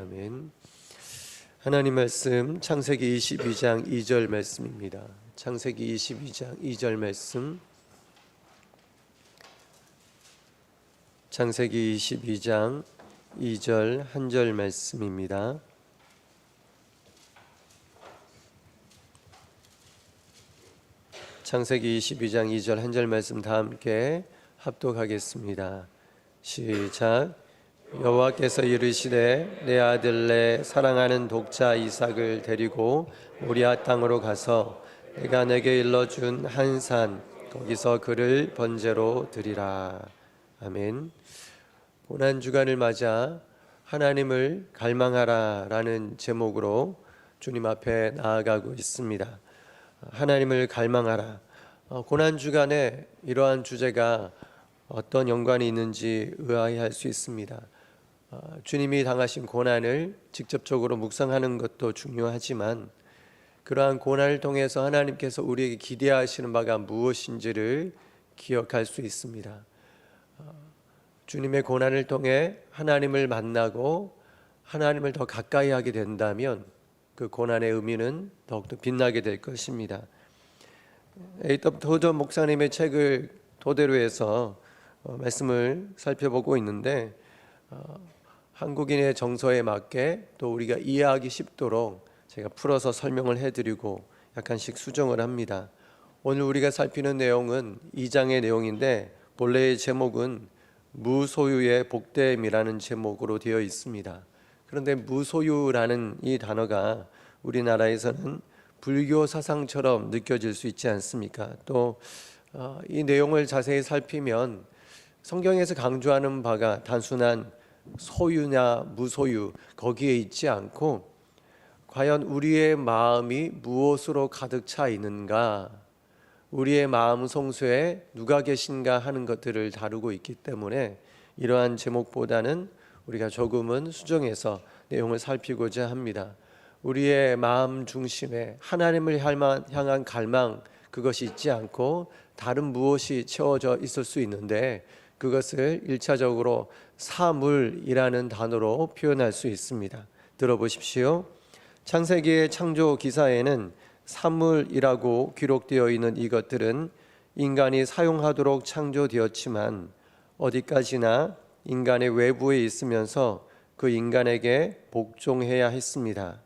아멘. 하나님 말씀 창세기 22장 2절 말씀입니다. 창세기 22장 2절 말씀. 창세기 22장 2절 한 절 말씀입니다. 창세기 22장 2절 한 절 말씀 다 함께 합독하겠습니다. 시작. 여호와께서 이르시되 내 아들 내 사랑하는 독자 이삭을 데리고 모리아 땅으로 가서 내가 내게 일러준 한 산 거기서 그를 번제로 드리라. 아멘. 고난 주간을 맞아 하나님을 갈망하라라는 제목으로 주님 앞에 나아가고 있습니다. 하나님을 갈망하라. 어, 고난 주간에 이러한 주제가 어떤 연관이 있는지 의아해할 수 있습니다. 어, 주님이 당하신 고난을 직접적으로 묵상하는 것도 중요하지만 그러한 고난을 통해서 하나님께서 우리에게 기대하시는 바가 무엇인지를 기억할 수 있습니다. 어, 주님의 고난을 통해 하나님을 만나고 하나님을 더 가까이 하게 된다면 그 고난의 의미는 더욱더 빛나게 될 것입니다. 에이터 도전 목사님의 책을 토대로 해서 어, 말씀을 살펴보고 있는데 어, 한국인의 정서에 맞게 또 우리가 이해하기 쉽도록 제가 풀어서 설명을 해드리고 약간씩 수정을 합니다. 오늘 우리가 살피는 내용은 2장의 내용인데 본래의 제목은 무소유의 복됨이라는 제목으로 되어 있습니다. 그런데 무소유라는 이 단어가 우리나라에서는 불교 사상처럼 느껴질 수 있지 않습니까? 또 이 내용을 자세히 살피면 성경에서 강조하는 바가 단순한 소유냐 무소유 거기에 있지 않고 과연 우리의 마음이 무엇으로 가득 차 있는가 우리의 마음 성소에 누가 계신가 하는 것들을 다루고 있기 때문에 이러한 제목보다는 우리가 조금은 수정해서 내용을 살피고자 합니다. 우리의 마음 중심에 하나님을 향한 갈망 그것이 있지 않고 다른 무엇이 채워져 있을 수 있는데 그것을 일차적으로 사물이라는 단어로 표현할 수 있습니다. 들어보십시오. 창세기의 창조 기사에는 사물이라고 기록되어 있는 이것들은 인간이 사용하도록 창조되었지만 어디까지나 인간의 외부에 있으면서 그 인간에게 복종해야 했습니다.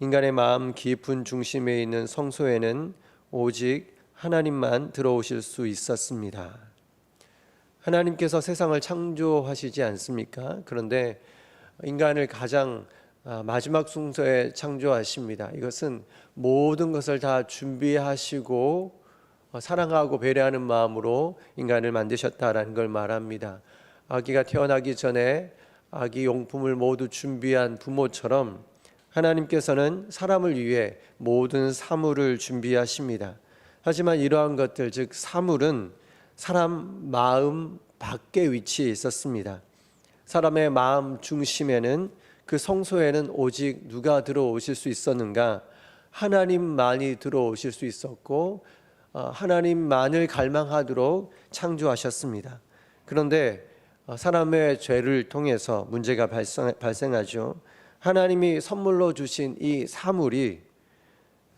인간의 마음 깊은 중심에 있는 성소에는 오직 하나님만 들어오실 수 있었습니다. 하나님께서 세상을 창조하시지 않습니까? 그런데 인간을 가장 아, 마지막 순서에 창조하십니다. 이것은 모든 것을 다 준비하시고 어, 사랑하고 배려하는 마음으로 인간을 만드셨다라는 걸 말합니다. 아기가 태어나기 전에 아기 용품을 모두 준비한 부모처럼 하나님께서는 사람을 위해 모든 사물을 준비하십니다. 하지만 이러한 것들 즉 사물은 사람 마음 밖에 위치해 있었습니다. 사람의 마음 중심에는 그 성소에는 오직 누가 들어오실 수 있었는가? 하나님만이 들어오실 수 있었고 어, 하나님만을 갈망하도록 창조하셨습니다. 그런데 어, 사람의 죄를 통해서 문제가 발생, 발생하죠. 하나님이 선물로 주신 이 사물이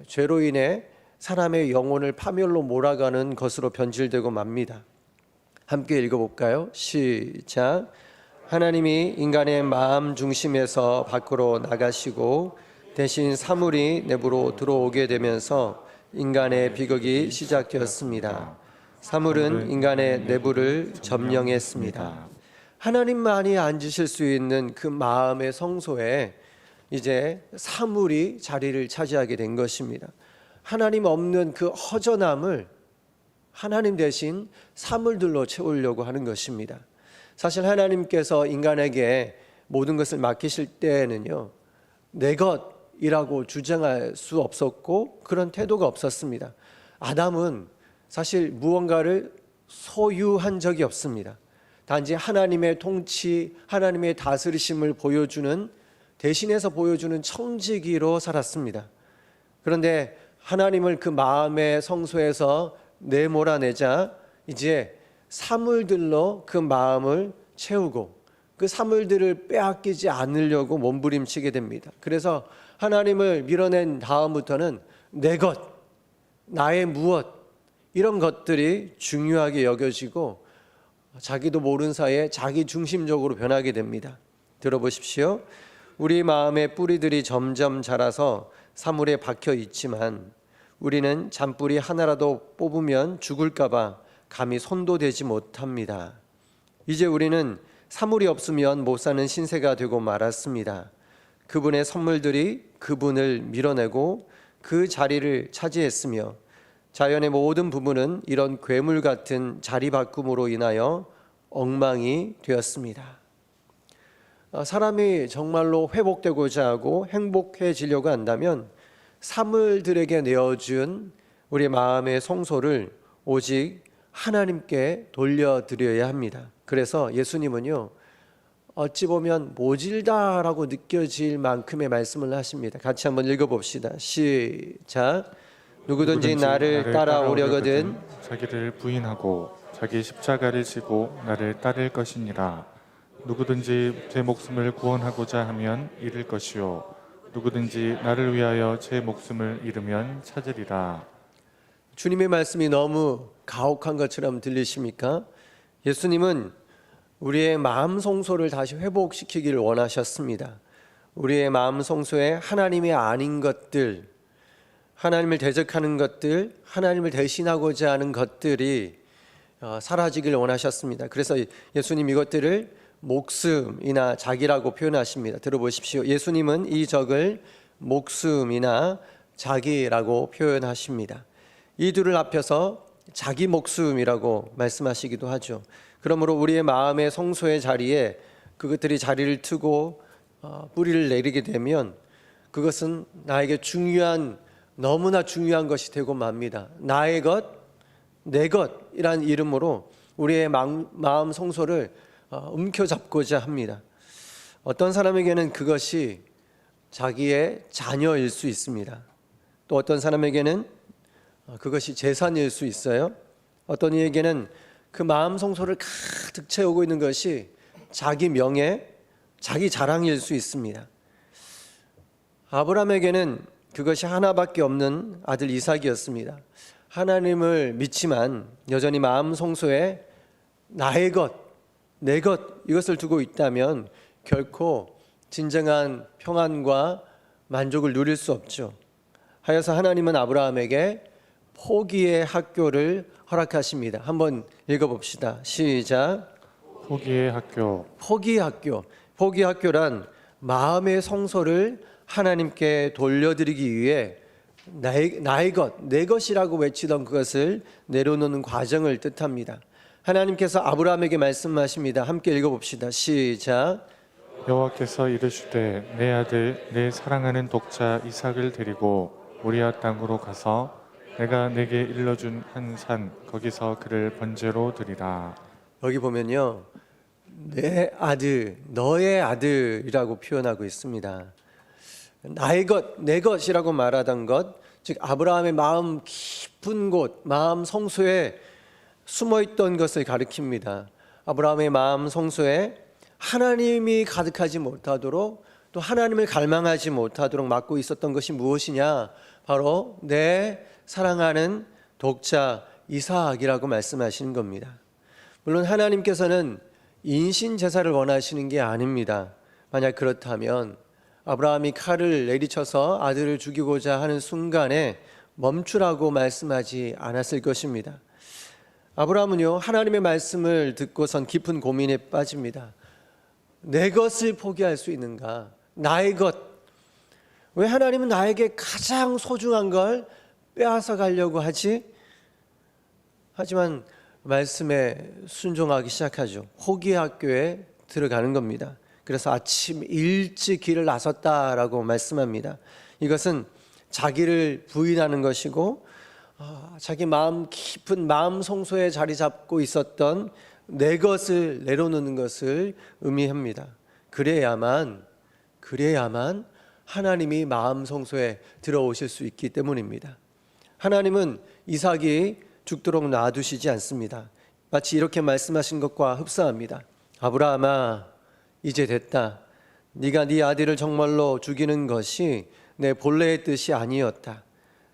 죄로 인해 사람의 영혼을 파멸로 몰아가는 것으로 변질되고 맙니다. 함께 읽어볼까요? 시작. 하나님이 인간의 마음 중심에서 밖으로 나가시고 대신 사물이 내부로 들어오게 되면서 인간의 비극이 시작되었습니다. 사물은 인간의 내부를 점령했습니다. 하나님만이 앉으실 수 있는 그 마음의 성소에 이제 사물이 자리를 차지하게 된 것입니다. 하나님 없는 그 허전함을 하나님 대신 사물들로 채우려고 하는 것입니다. 사실 하나님께서 인간에게 모든 것을 맡기실 때에는요, 내 것이라고 주장할 수 없었고 그런 태도가 없었습니다. 아담은 사실 무언가를 소유한 적이 없습니다. 단지 하나님의 통치, 하나님의 다스리심을 보여주는 대신해서 보여주는 청지기로 살았습니다. 그런데 하나님을 그 마음의 성소에서 내몰아내자 이제 사물들로 그 마음을 채우고 그 사물들을 빼앗기지 않으려고 몸부림치게 됩니다. 그래서 하나님을 밀어낸 다음부터는 내 것, 나의 무엇 이런 것들이 중요하게 여겨지고 자기도 모르는 사이에 자기 중심적으로 변하게 됩니다. 들어보십시오. 우리 마음의 뿌리들이 점점 자라서 사물에 박혀 있지만 우리는 잔뿌리 하나라도 뽑으면 죽을까봐 감히 손도 대지 못합니다. 이제 우리는 사물이 없으면 못 사는 신세가 되고 말았습니다. 그분의 선물들이 그분을 밀어내고 그 자리를 차지했으며 자연의 모든 부분은 이런 괴물 같은 자리 바꿈으로 인하여 엉망이 되었습니다. 어, 사람이 정말로 회복되고자 하고 행복해지려고 한다면 사물들에게 내어준 우리 마음의 성소를 오직 하나님께 돌려드려야 합니다. 그래서 예수님은요, 어찌 보면 모질다라고 느껴질 만큼의 말씀을 하십니다. 같이 한번 읽어봅시다. 시작. 누구든지 나를 따라오려거든 자기를 부인하고 자기 십자가를 지고 나를 따를 것이니라 누구든지 제 목숨을 구원하고자 하면 잃을 것이요 누구든지 나를 위하여 제 목숨을 잃으면 찾으리라 주님의 말씀이 너무 가혹한 것처럼 들리십니까? 예수님은 우리의 마음 성소를 다시 회복시키기를 원하셨습니다. 우리의 마음 성소에 하나님이 아닌 것들, 하나님을 대적하는 것들, 하나님을 대신하고자 하는 것들이 어, 사라지길 원하셨습니다. 그래서 예수님 이것들을 목숨이나 자기라고 표현하십니다. 들어보십시오. 예수님은 이 적을 목숨이나 자기라고 표현하십니다. 이 둘을 합해서 자기 목숨이라고 말씀하시기도 하죠. 그러므로 우리의 마음의 성소의 자리에 그것들이 자리를 트고 어, 뿌리를 내리게 되면 그것은 나에게 중요한 너무나 중요한 것이 되고 맙니다. 나의 것, 내 것이란 이름으로 우리의 마- 마음 성소를 어, 움켜잡고자 합니다. 어떤 사람에게는 그것이 자기의 자녀일 수 있습니다. 또 어떤 사람에게는 어, 그것이 재산일 수 있어요. 어떤 이에게는 그 마음 성소를 가득 채우고 있는 것이 자기 명예, 자기 자랑일 수 있습니다. 아브라함에게는 그것이 하나밖에 없는 아들 이삭이었습니다. 하나님을 믿지만 여전히 마음 성소에 나의 것, 내 것 이것을 두고 있다면 결코 진정한 평안과 만족을 누릴 수 없죠. 하여서 하나님은 아브라함에게 포기의 학교를 허락하십니다. 한번 읽어봅시다. 시작. 포기의 학교 포기 학교. 포기 학교란 마음의 성소를 하나님께 돌려드리기 위해 나의, 나의 것, 내 것이라고 외치던 그것을 내려놓는 과정을 뜻합니다. 하나님께서 아브라함에게 말씀하십니다. 함께 읽어봅시다. 시작. 여호와께서 이르시되 내 아들 내 사랑하는 독자 이삭을 데리고 모리아 땅으로 가서 내가 내게 일러준 한 산 거기서 그를 번제로 드리라 여기 보면요. 내 아들, 너의 아들이라고 표현하고 있습니다. 나의 것, 내 것이라고 말하던 것, 즉 아브라함의 마음 깊은 곳, 마음 성소에 숨어 있던 것을 가리킵니다. 아브라함의 마음 성소에 하나님이 가득하지 못하도록 또 하나님을 갈망하지 못하도록 막고 있었던 것이 무엇이냐? 바로 내 사랑하는 독자 이삭이라고 말씀하시는 겁니다. 물론 하나님께서는 인신 제사를 원하시는 게 아닙니다. 만약 그렇다면 아브라함이 칼을 내리쳐서 아들을 죽이고자 하는 순간에 멈추라고 말씀하지 않았을 것입니다. 아브라함은요 하나님의 말씀을 듣고선 깊은 고민에 빠집니다. 내 것을 포기할 수 있는가? 나의 것. 왜 하나님은 나에게 가장 소중한 걸 빼앗아 가려고 하지? 하지만 말씀에 순종하기 시작하죠. 호기 학교에 들어가는 겁니다. 그래서 아침 일찍 길을 나섰다라고 말씀합니다. 이것은 자기를 부인하는 것이고 아, 자기 마음 깊은 마음 성소에 자리 잡고 있었던 내 것을 내려놓는 것을 의미합니다. 그래야만 그래야만 하나님이 마음 성소에 들어오실 수 있기 때문입니다. 하나님은 이삭이 죽도록 놔두시지 않습니다. 마치 이렇게 말씀하신 것과 흡사합니다. 아브라함아, 이제 됐다. 네가 네 아들을 정말로 죽이는 것이 내 본래의 뜻이 아니었다.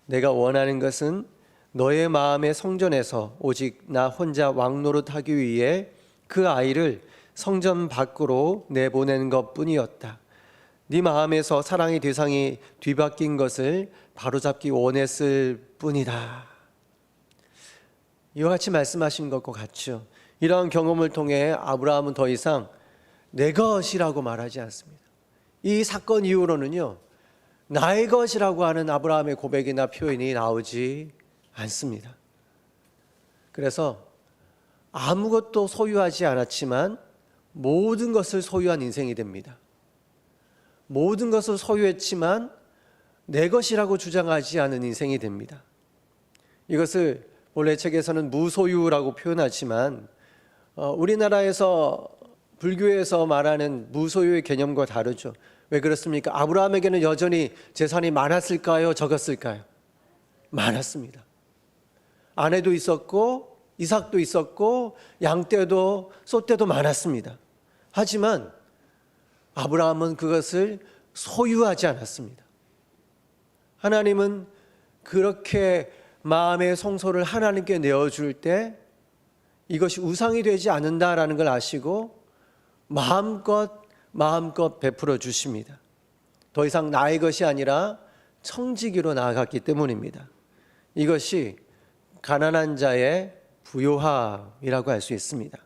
내가 원하는 것은 너의 마음의 성전에서 오직 나 혼자 왕노릇하기 위해 그 아이를 성전 밖으로 내보내는 것뿐이었다. 네 마음에서 사랑의 대상이 뒤바뀐 것을 바로잡기 원했을 뿐이다. 이와 같이 말씀하신 것과 같죠. 이러한 경험을 통해 아브라함은 더 이상 내 것이라고 말하지 않습니다. 이 사건 이후로는요, 나의 것이라고 하는 아브라함의 고백이나 표현이 나오지 않습니다. 그래서 아무것도 소유하지 않았지만 모든 것을 소유한 인생이 됩니다. 모든 것을 소유했지만 내 것이라고 주장하지 않은 인생이 됩니다. 이것을 본래 책에서는 무소유라고 표현하지만 어, 우리나라에서 불교에서 말하는 무소유의 개념과 다르죠. 왜 그렇습니까? 아브라함에게는 여전히 재산이 많았을까요? 적었을까요? 많았습니다. 아내도 있었고 이삭도 있었고 양떼도 소떼도 많았습니다. 하지만 아브라함은 그것을 소유하지 않았습니다. 하나님은 그렇게 마음의 성소를 하나님께 내어줄 때 이것이 우상이 되지 않는다라는 걸 아시고 마음껏 마음껏 베풀어 주십니다. 더 이상 나의 것이 아니라 청지기로 나아갔기 때문입니다. 이것이 가난한 자의 부요함이라고 할 수 있습니다.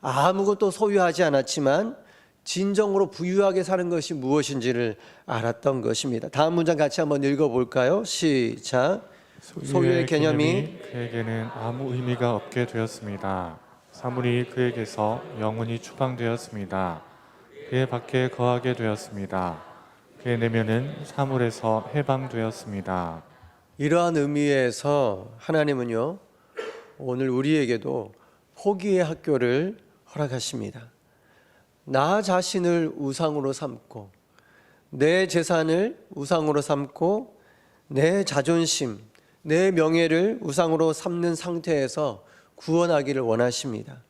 아무것도 소유하지 않았지만 진정으로 부유하게 사는 것이 무엇인지를 알았던 것입니다. 다음 문장 같이 한번 읽어볼까요? 시작. 소유의 개념이 그에게는 아무 의미가 없게 되었습니다. 사물이 그에게서 영원히 추방되었습니다. 그의 밖에 거하게 되었습니다. 그의 내면은 사물에서 해방되었습니다. 이러한 의미에서 하나님은요 오늘 우리에게도 포기의 학교를 허락하십니다. 나 자신을 우상으로 삼고 내 재산을 우상으로 삼고 내 자존심, 내 명예를 우상으로 삼는 상태에서 구원하기를 원하십니다.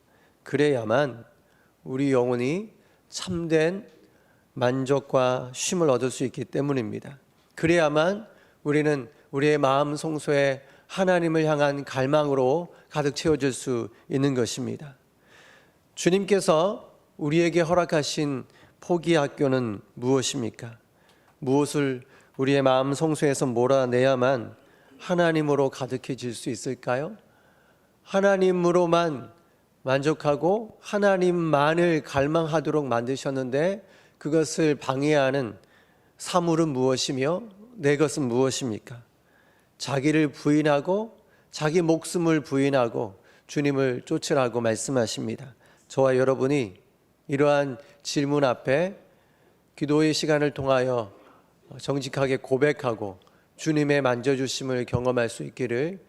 그래야만 우리 영혼이 참된 만족과 쉼을 얻을 수 있기 때문입니다. 그래야만 우리는 우리의 마음 성소에 하나님을 향한 갈망으로 가득 채워질 수 있는 것입니다. 주님께서 우리에게 허락하신 포기 학교는 무엇입니까? 무엇을 우리의 마음 성소에서 몰아내야만 하나님으로 가득해질 수 있을까요? 하나님으로만 만족하고 하나님만을 갈망하도록 만드셨는데 그것을 방해하는 사물은 무엇이며 내 것은 무엇입니까? 자기를 부인하고 자기 목숨을 부인하고 주님을 쫓으라고 말씀하십니다. 저와 여러분이 이러한 질문 앞에 기도의 시간을 통하여 정직하게 고백하고 주님의 만져주심을 경험할 수 있기를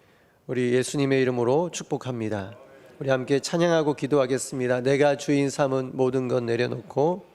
우리 예수님의 이름으로 축복합니다. 우리 함께 찬양하고 기도하겠습니다. 내가 주인 삼은 모든 것 내려놓고